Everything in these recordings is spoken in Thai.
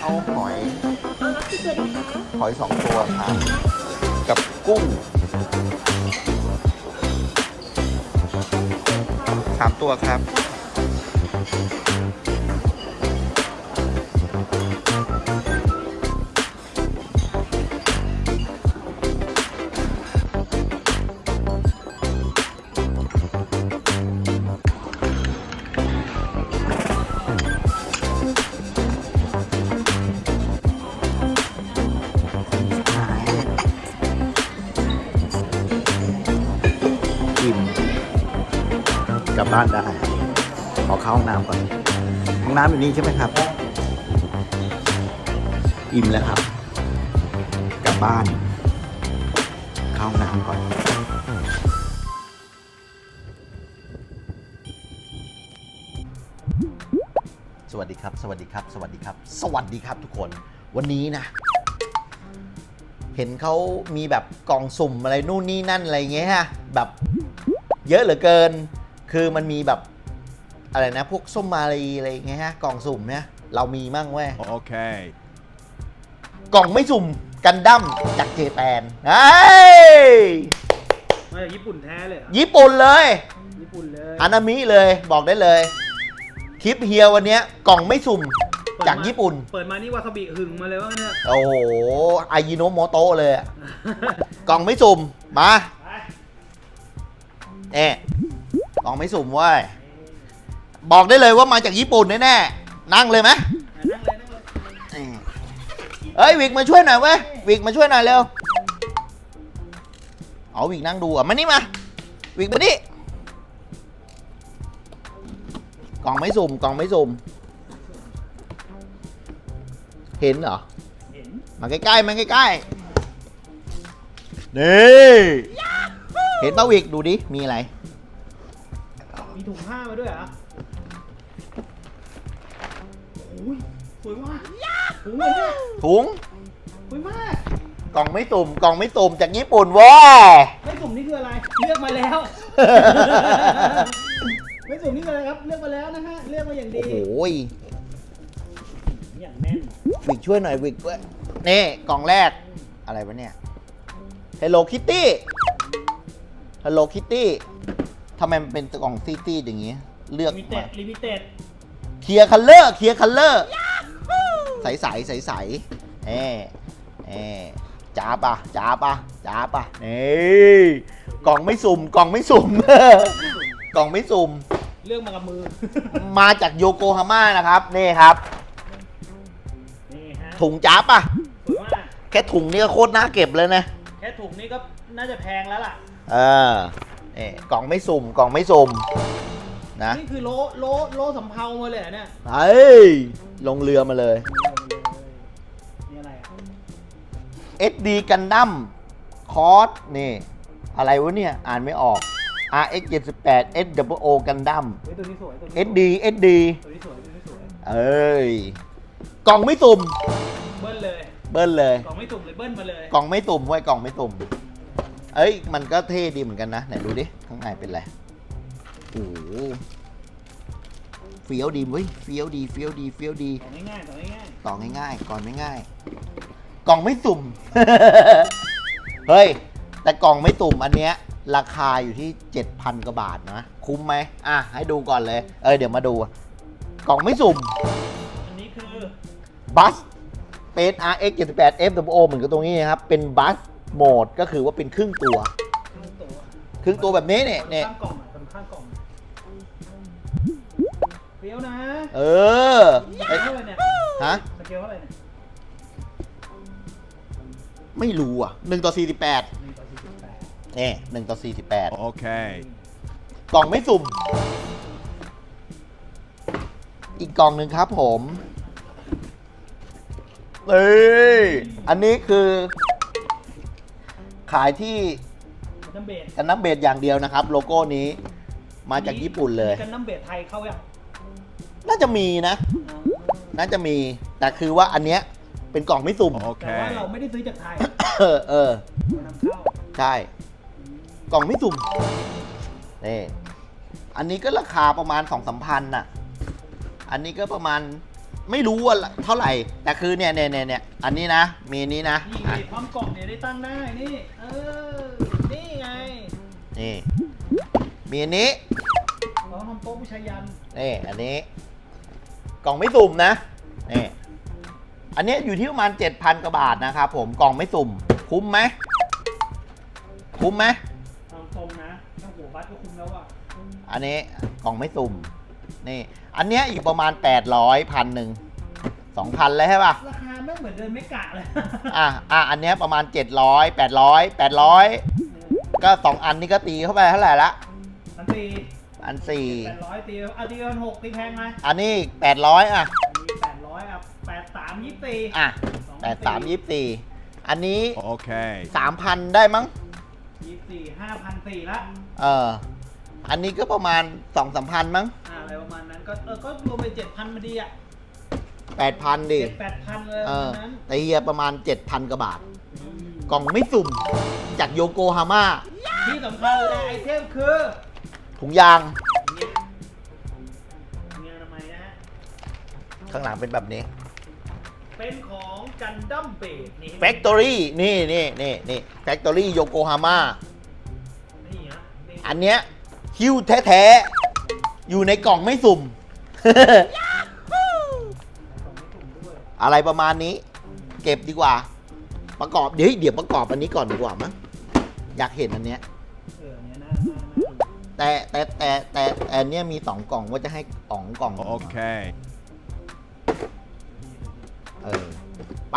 เอาหอย หอยสองตัวครับ กับกุ้งสามตัวครับ ลับบ้านได้ ขอเข้าห้องน้ำก่อน ห้องน้ำอยู่นี่ใช่ไหมครับ อิ่มแล้วครับ กลับบ้าน เข้าห้องน้ำก่อน สวัสดีครับ สวัสดีครับ สวัสดีครับ สวัสดีครับทุกคน วันนี้นะ เห็นเขามีแบบกล่องสุ่มอะไรนู่นนี่นั่นอะไรเงี้ยฮะ แบบเยอะเหลือเกิน คือมันมีแบบอะไรนะ พวกส้มมาลีอะไรเงี้ยฮะกล่องสุ่มเนี่ยเรามีมั่งเว้ย Okay. กล่องไม่สุ่มกันดั้มจากเจแปนเฮ้ยมาจากญี่ปุ่นแท้เลยเหรอญี่ปุ่นเลย ญี่ปุ่นเลยฮานามิเลยบอกได้เลย คลิปเฮียวันเนี้ยกล่องไม่สุ่มเปิดมจากญี่ปุ่น เปิดมานี่วาซาบิหึงมาเลยว่าเนี่ยโอ้โหอายิโนโมโตะเลยอะกล่องไม่สุ่ม มาไปเอ๊ะ กล่องไม่สุ่มเว้ย บอกได้เลยว่ามาจากญี่ปุ่นแน่ๆ นั่งเลยไหมนั่งเลยนั่งเลยเฮ้ยวิกมาช่วยหน่อยเว้ยวิกมาช่วยหน่อยเร็ว เอาวิกนั่งดูอะมานี่มา วิกมานี่กล่องไม่สุ่มกล่องไม่สุ่มเห็นเหรอ มาใกล้ๆมาใกล้ๆนี่ เห็นป่าวิกดูดิ มีอะไร มีถุงผ้ามาด้วยเหรอโอ้ยสวยมากถุงเลยเนี่ยถุง สวยมาก กล่องไม่ตุ่ม กล่องไม่ตุ่มจากญี่ปุ่นเว้ยไม่สุ่มนี่คืออะไร เลือกมาแล้ว ไม่สุ่มนี่คืออะไรครับ เลือกมาแล้วนะฮะ เลือกมาอย่างดี โอ้โหยอย่างแน่นวิกช่วยหน่อยวิกเว้ยนี่กล่องแรก อะไรวะเนี่ย Hello Kitty Hello Kitty ทำไมมันเป็นกล่องซี่ๆอย่างงี้ เลือกลิมิเต็ดลิมิเต็ดเคลียร์คัลเลอร์เคลียร์คัลเลอร์ใสใสใสใสๆเอ๊เอ๊จ้าปะจ้าปะจ้าปะนี่กล่องไม่สุ่มกล่องไม่สุ่ม กล่องไม่สุ่มเลือกมากับมือ มาจากโยโกฮาม่านะครับ นี่ครับ นี่ฮะถุงจ้าปะสวยมากแค่ถุงนี่ก็โคตรน่าเก็บเลยนะ แค่ถุงนี่ก็น่าจะแพงแล้วล่ะ เออ นี่กล่องไม่สุ่มกล่องไม่สุ่มนะนี่คือโลโลโลสำเภามาเลยเหรอเนี่ยเอ้ยลงเรือมาเลย นี่อะไรอะ SD Gundam คอร์สนี่ อะไรวะเนี่ย อ่านไม่ออก RX 78 SWO Gundam เฮ้ยตัวนี้สวยตัวนี้ SD SD ตัวนี้สวยตัวนี้สวย เอ้ยกล่องไม่ตุ่มเบิ้ลเลย เบิ้ลเลย กล่องไม่ตุ่มเลยเบิ้ลมาเลย กล่องไม่ตุ่มไว้ยกล่องไม่ตุ่ม เอ้ย มันก็เท่ดีเหมือนกันนะ ไหนดูดิ ข้างในเป็นอะไรโอ้โหเฟี้ยวดีเว้ยเฟี้ยวดีเฟี้ยวดีเฟี้ยวดีต่อง่ายๆต่อง่ายต่อง่ายๆก่อนไม่ง่าย กล่องไม่ตุ่ม เฮ้ย แต่กล่องไม่ตุ่มอันเนี้ย ราคาอยู่ที่ 7,000กว่าบาทนะ คุ้มไหมอะ ให้ดูก่อนเลย เออเดี๋ยวมาดู กล่องไม่สุ่ม ๆอันนี้คือบัสเป็น RX 78 FWO เหมือนกับตรงนี้นะครับ เป็นบัส โหมดก็คือว่าเป็นครึ่งตัวครึ่งตัวครึ่งตัวแบบนี้เนี่ยเนี่ย ข้างกล่องอะตรงข้างกล่องเฟี้ยวนะเออสเกเอ้ยลเท่าไหร่เนี่ยฮะ สเกลเท่าไหร่เนี่ยไม่รู้อะ1ต่อ48หนึ่งต่อสี่สิบแปดนี่1ต่อ48 Okay. กล่องไม่สุ่ม อีกกล่องหนึ่งครับผมเอ้ย อันนี้คือ ขายที่กันน้ำเบสกันน้ำเบดอย่างเดียวนะครับ โลโก้นี้มาจากญี่ปุ่นเลย กันน้ำเบสไทยเข้ายังน่าจะมีนะ น่าจะมี แต่คือว่าอันเนี้ยเป็นกล่องไม่สุ่มแต่ว่า Okay. เราไม่ได้ซื้อจากไทยเออเออ เรานำเข้าใช่ กล่องไม่สุ่ม นี่ อันนี้ก็ราคาประมาณสองสามพันน่ะ อันนี้ก็ประมาณ ไม่รู้ว่าเท่าไหร่ แต่คือเนี่ยเนี่ยเนี่ยเนี่ยอันนี้นะ มีนี้นะนี่อะพร้อมกล่องเนี่ยได้ตั้งได้นี่ เออ นี่ไงนี่มีอันนี้เราทำโต๊ะผู้ชายยันนี่อันนี้ กล่องไม่สุ่มนะนี่อันเนี้ยอยู่ที่ประมาณเจ็ดพันกว่าบาทนะครับผมกล่องไม่สุ่ม คุ้มไหมคุ้มไหมเอาตรงนะถ้าหัวบัตก็คุ้มแล้วอะอันนี้กล่องไม่สุ่ม นี่ อันเนี้ยอยู่ประมาณ 800พันหนึ่งสองพันเลยใช่ป่ะ ราคาไม่เหมือนเดินไม่กะเลย อะ อะ อันเนี้ยประมาณ 700 800 800 ก็ 2 อันนี้ก็ตีเข้าไปเท่าไหร่ละอันตีอันสี่แปดร้อยตีเอาตีกันหกตีแพงไหมอันนี้ 800 อะอันนี้แปดร้อยอะแปดสามยี่สิบสี่อะ 83 24 อันนี้ Okay. 3,000 ได้มั้ง ยี่สิบสี่ห้าพันสี่ละ เออ อันนี้ก็ประมาณ 2 3 พันมั้ง อ่าอะไรประมาณนั้นก็เออก็รวมไปเจ็ดพันมาดีอะ8,000ดิ เจ็ดแปดพันเลยปเอระอ มาณนั้นแต่เฮียประมาณ 7,000กว่าบาทมกล่องไม่สุ่ม จากโยโกฮาม่า ที่สำคัญเลยไอเทมคือถุงยางเนี่ยเนี่ยทำไมยนะฮะ ข้างหลังเป็นแบบนี้ เป็นของกันดั้มเบดนี่ Factory นี่นี่นี่นี่ Factory โยโกฮาม่า นี่ฮะนี่อันเนี้ยฮิ้วแท้ๆ อยู่ในกล่องไม่สุ่มของไม่ถุงด้วยอะไรประมาณนี้ เก็บดีกว่า ประกอบเดี๋ยวเดี๋ยวประกอบอันนี้ก่อนดีกว่ามั้งอยากเห็นอันเนี้ยเออเนี่ยน่าน่าน่าดูแต่แต่แต่แต่แต่อันเนี้ยมีสองกล่องว่าจะให้สองกล่อง Okay. เออไป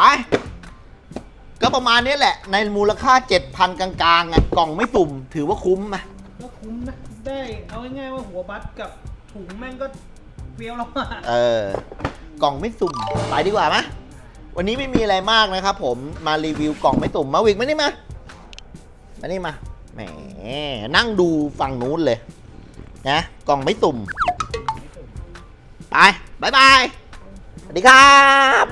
ก็ประมาณนี้แหละ ในมูลค่า 7,000 กลางๆอะกล่องไม่สุ่ม ถือว่าคุ้มไหมก็คุ้มนะ ได้เอาง่ายๆว่าหัวบัตกับถุงแม่งก็เฟี้ยวแล้วอะเออกล่องไม่สุ่มไปดีกว่าไหมวันนี้ไม่มีอะไรมากนะครับผมมารีวิวกล่องไม่สุ่มมาวิกมานี่มามานี่มาแหมนั่งดูฝั่งนู้นเลยนะกล่องไม่สุ่มไปบายบายสวัสดีครับ